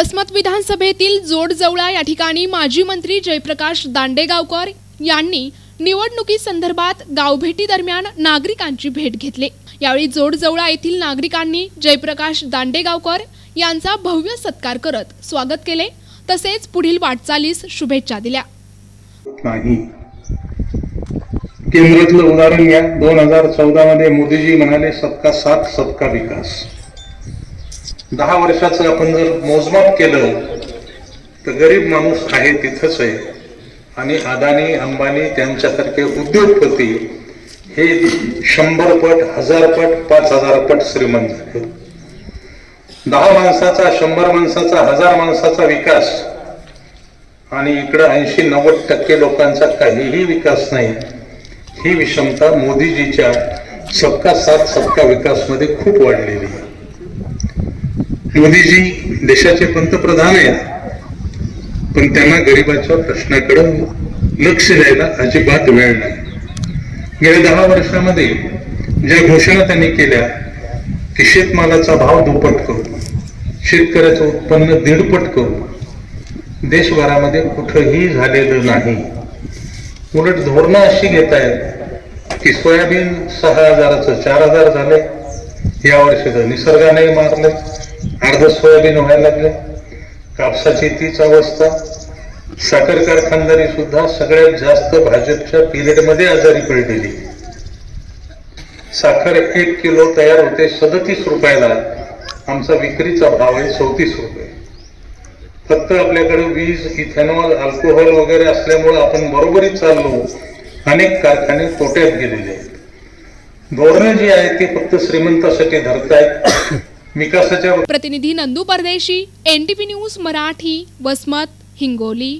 वसमत विधानसभेतील जोडजवळा या ठिकाणी माजी मंत्री जयप्रकाश दांडेगावकर यांनी निवडणुकी संदर्भात गावभेटी दरम्यान नागरिकांची भेट घेतली. यावेळी जोडजवळा येथील नागरिकांनी जयप्रकाश दांडेगावकर यांचा भव्य सत्कार करत स्वागत केले. तसेच पुढील वाटचालीस शुभेच्छा दिल्या. नाही. केंद्रातलं उदाहरण घ्या. दोन हजार चौदा मध्ये मोदीजी म्हणाले सबका साथ सबका विकास. दहा वर्षाचं आपण जर मोजमाप केलं तर गरीब माणूस आहे तिथंच आहे. आणि अदानी अंबानी त्यांच्यासारखे उद्योगपती हे शंभर पट हजार पट पाच हजार पट श्रीमंत झाले दहा माणसाचा शंभर माणसाचा हजार माणसाचा विकास आणि इकडं ऐंशी नव्वद टक्के लोकांचा काहीही विकास नाही ही विषमता मोदीजीच्या सबका साथ सबका विकासमध्ये खूप वाढलेली आहे. मोदीजी देशाचे पंतप्रधान आहेत. पण त्यांना गरिबाच्या प्रश्नाकडे लक्ष द्यायला अजिबात वेळ नाही. गेल्या दहा वर्षामध्ये ज्या घोषणा त्यांनी केल्या की शेतमालाचा भाव दुप्पट करू शेतकऱ्याचं उत्पन्न दीडपट करू देशभरामध्ये कुठंही झालेलं नाही. उलट धोरणं अशी घेत आहेत की सोयाबीन सहा हजाराचं चार हजार झाले या वर्षी निसर्गाने मारलं. अर्ध सोयाबीन व्हायला लागले. कापसाची तीच अवस्था. साखर कारखानदारी सुद्धा सगळ्यात जास्त भाजपच्या पिरियडमध्ये आजारी पडलेली. साखर एक किलो तयार होते सदतीस रुपयाला. आमचा विक्रीचा भाव आहे चौतीस रुपये. फक्त आपल्याकडे वीज इथेनॉल अल्कोहोल वगैरे असल्यामुळे आपण बरोबरीत चाललो. अनेक कारखाने तोट्यात गेलेले आहेत. धोरणं जी आहेत ती फक्त श्रीमंतासाठी धरतायत. आहेत प्रतिनिधी नंदू परदेशी एन न्यूज मराठी वसमत हिंगोली.